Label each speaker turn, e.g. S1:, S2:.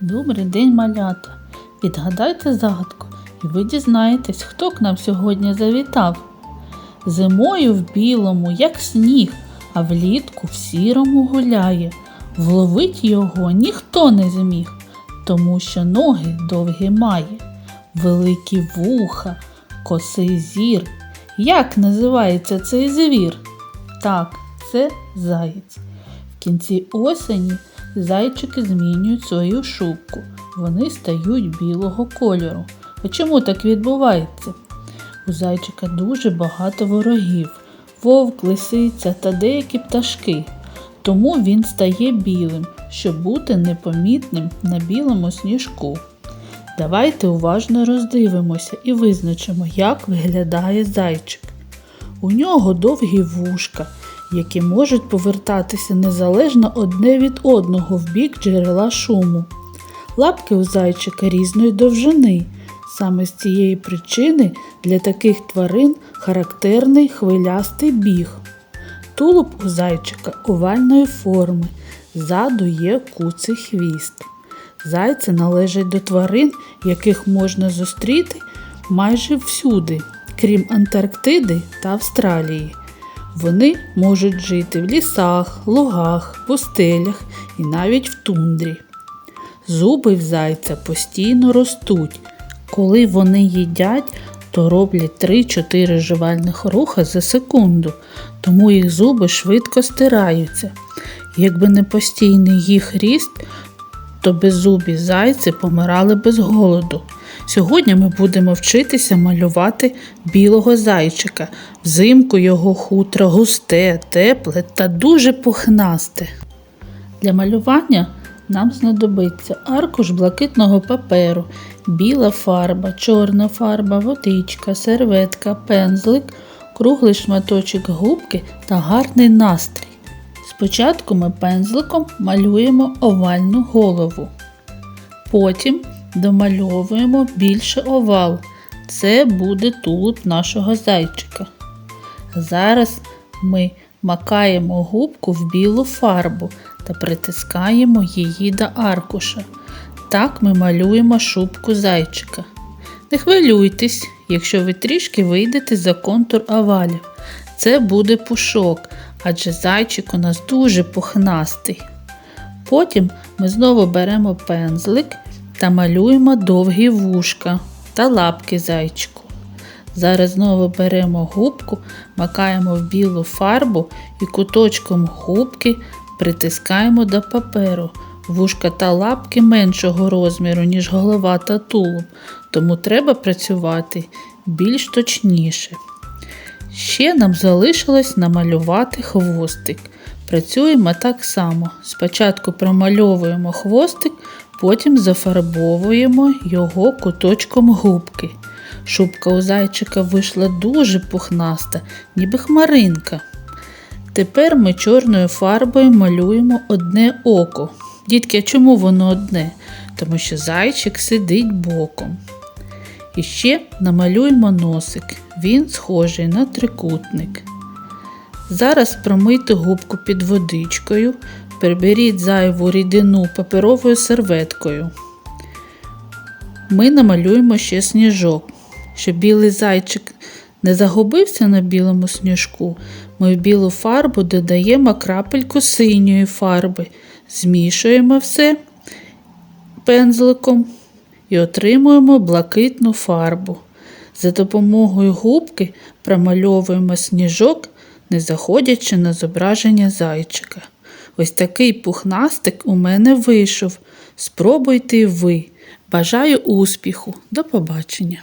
S1: Добрий день, малята. Відгадайте загадку, і ви дізнаєтесь, хто к нам сьогодні завітав. Зимою в білому, як сніг, а влітку в сірому гуляє. Вловить його ніхто не зміг, тому що ноги довгі має, великі вуха, косий зір. Як називається цей звір? Так, це заєць. В кінці осені зайчики змінюють свою шубку. Вони стають білого кольору. А чому так відбувається? У зайчика дуже багато ворогів вовк, лисиця та деякі пташки. Тому він стає білим, щоб бути непомітним на білому сніжку. Давайте уважно роздивимося і визначимо, як виглядає зайчик. У нього довгі вушка, які можуть повертатися незалежно одне від одного в бік джерела шуму. Лапки у зайчика різної довжини. Саме з цієї причини для таких тварин характерний хвилястий біг. Тулуб у зайчика овальної форми, ззаду є куций хвіст. Зайці належать до тварин, яких можна зустріти майже всюди, крім Антарктиди та Австралії. Вони можуть жити в лісах, лугах, пустелях і навіть в тундрі. Зуби в зайця постійно ростуть. Коли вони їдять, то роблять 3-4 жувальних руха за секунду, тому їх зуби швидко стираються. Якби не постійний їх ріст, то беззубі зайці помирали без голоду. Сьогодні ми будемо вчитися малювати білого зайчика. Взимку його хутро густе, тепле та дуже пухнасте. Для малювання нам знадобиться аркуш блакитного паперу, біла фарба, чорна фарба, водичка, серветка, пензлик, круглий шматочок губки та гарний настрій. Спочатку ми пензликом малюємо овальну голову. Потім домальовуємо більше овал. Це буде тулуб нашого зайчика. Зараз ми макаємо губку в білу фарбу та притискаємо її до аркуша. Так ми малюємо шубку зайчика. Не хвилюйтесь, якщо ви трішки вийдете за контур овалів. Це буде пушок, адже зайчик у нас дуже пухнастий. Потім ми знову беремо пензлик та малюємо довгі вушка та лапки зайчику. Зараз знову беремо губку, макаємо в білу фарбу і куточком губки притискаємо до паперу. Вушка та лапки меншого розміру, ніж голова та тулуб, тому треба працювати більш точніше. Ще нам залишилось намалювати хвостик. Працюємо так само. Спочатку промальовуємо хвостик, потім зафарбовуємо його куточком губки. Шубка у зайчика вийшла дуже пухнаста, ніби хмаринка. Тепер ми чорною фарбою малюємо одне око. Дітки, а чому воно одне? Тому що зайчик сидить боком. І ще намалюємо носик. Він схожий на трикутник. Зараз промийте губку під водичкою, приберіть зайву рідину паперовою серветкою. Ми намалюємо ще сніжок. Щоб білий зайчик не загубився на білому сніжку, ми в білу фарбу додаємо крапельку синьої фарби, змішуємо все пензликом і отримуємо блакитну фарбу. За допомогою губки промальовуємо сніжок, не заходячи на зображення зайчика. Ось такий пухнастик у мене вийшов. Спробуйте ви. Бажаю успіху. До побачення!